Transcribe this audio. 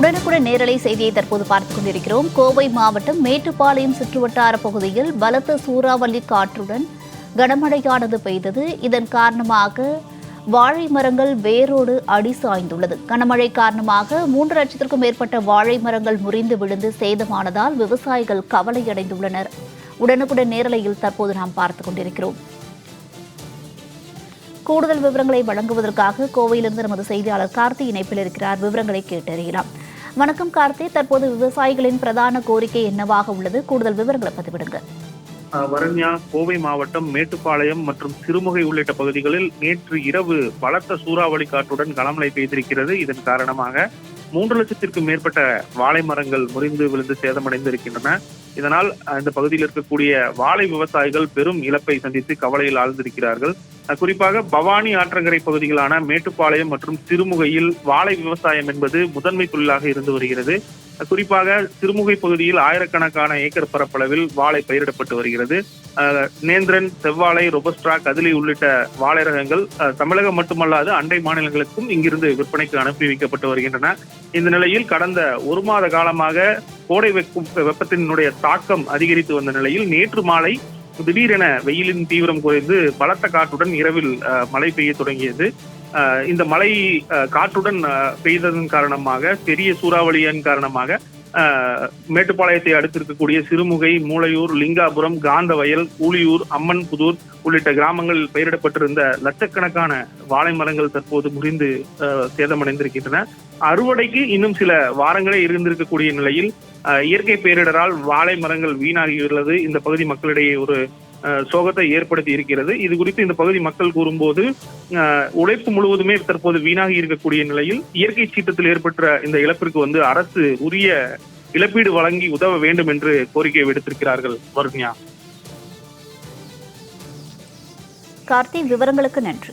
உடனுக்குடன் நேரலை செய்தியை தற்போது பார்த்துக் கொண்டிருக்கிறோம். கோவை மாவட்டம் மேட்டுப்பாளையம் சுற்றுவட்டார பகுதியில் பலத்த சூறாவளி காற்றுடன் கனமழையானது பெய்தது. இதன் காரணமாக வாழை மரங்கள் வேரோடு அடி சாய்ந்துள்ளது. கனமழை காரணமாக மூன்று லட்சத்திற்கும் மேற்பட்ட வாழை மரங்கள் முறிந்து விழுந்து சேதமானதால் விவசாயிகள் கவலையடைந்துள்ளனர். உடனுக்குடன் நேரலையில் தற்போது நாம் பார்த்துக் கொண்டிருக்கிறோம். கூடுதல் விவரங்களை வழங்குவதற்காக கோவையிலிருந்து நமது செய்தியாளர் கார்த்தி இணைப்பில் இருக்கிறார். விவரங்களை கேட்டறியலாம். வணக்கம் கார்த்தி. தற்போது விவசாயிகளின் பிரதான கோரிக்கை என்னவாக உள்ளது? கூடுதல் விவரங்களை பதிவிடுங்க வரண்யா கோவை மாவட்டம் மேட்டுப்பாளையம் மற்றும் சிறுமுகை உள்ளிட்ட பகுதிகளில் நேற்று இரவு பலத்த சூறாவளி காற்றுடன் கனமழை பெய்திருக்கிறது. இதன் காரணமாக மூன்று லட்சத்திற்கும் மேற்பட்ட வாழை மரங்கள் முறிந்து விழுந்து சேதமடைந்து இருக்கின்றன இதனால் இந்த பகுதியில் இருக்கக்கூடிய வாழை விவசாயிகள் பெரும் இழப்பை சந்தித்து கவலையில் ஆழ்ந்திருக்கிறார்கள். அஹ், குறிப்பாக பவானி ஆற்றங்கரை பகுதிகளான மேட்டுப்பாளையம் மற்றும் சிறுமுகையில் வாழை விவசாயம் என்பது முதன்மை தொழிலாக இருந்து வருகிறது. குறிப்பாக சிறுமுகை பகுதியில் ஆயிரக்கணக்கான ஏக்கர் பரப்பளவில் வாழை பயிரிடப்பட்டு வருகிறது. அஹ், நேந்திரன் செவ்வாழை ரொபஸ்ட்ரா கதிலி உள்ளிட்ட வாழை ரகங்கள் அஹ், தமிழகம் மட்டுமல்லாது அண்டை மாநிலங்களுக்கும் இங்கிருந்து விற்பனைக்கு அனுப்பி வைக்கப்பட்டு வருகின்றன. இந்த நிலையில் கடந்த ஒரு மாத காலமாக கோடை வெக்கும் வெப்பத்தினுடைய தாக்கம் அதிகரித்து வந்த நிலையில் நேற்று மாலை திடீரென வெயிலின் தீவிரம் குறைந்து பலத்த காற்றுடன் இரவில் அஹ், மழை பெய்ய தொடங்கியது. இந்த மழை அஹ், காற்றுடன் பெய்ததன் காரணமாக பெரிய சூறாவளியின் காரணமாக மேட்டுப்பாளையத்தை அடுத்து இருக்கக்கூடிய சிறுமுகை மூளையூர் லிங்காபுரம் காந்தவயல் கூலியூர் அம்மன் புதூர் உள்ளிட்ட கிராமங்களில் பயிரிடப்பட்டிருந்த லட்சக்கணக்கான வாழை மரங்கள் தற்போது முறிந்து அஹ், சேதமடைந்திருக்கின்றன. அறுவடைக்கு இன்னும் சில வாரங்களே இருந்திருக்கக்கூடிய நிலையில் அஹ், இயற்கை பேரிடரால் வாழை மரங்கள் வீணாகியுள்ளது. இந்த பகுதி மக்களிடையே ஒரு சோகத்தை ஏற்படுத்தி இருக்கிறது. இது குறித்து இந்த பகுதி மக்கள் கூறும்போது உழைப்பு முழுவதுமே தற்போது வீணாகி இருக்கக்கூடிய நிலையில் இயற்கை சீற்றத்தில் ஏற்பட்ட இந்த இழப்பிற்கு வந்து அரசு உரிய இழப்பீடு வழங்கி உதவ வேண்டும் என்று கோரிக்கை விடுத்திருக்கிறார்கள். வருண்யா. கார்த்தி விவரங்களுக்கு நன்றி.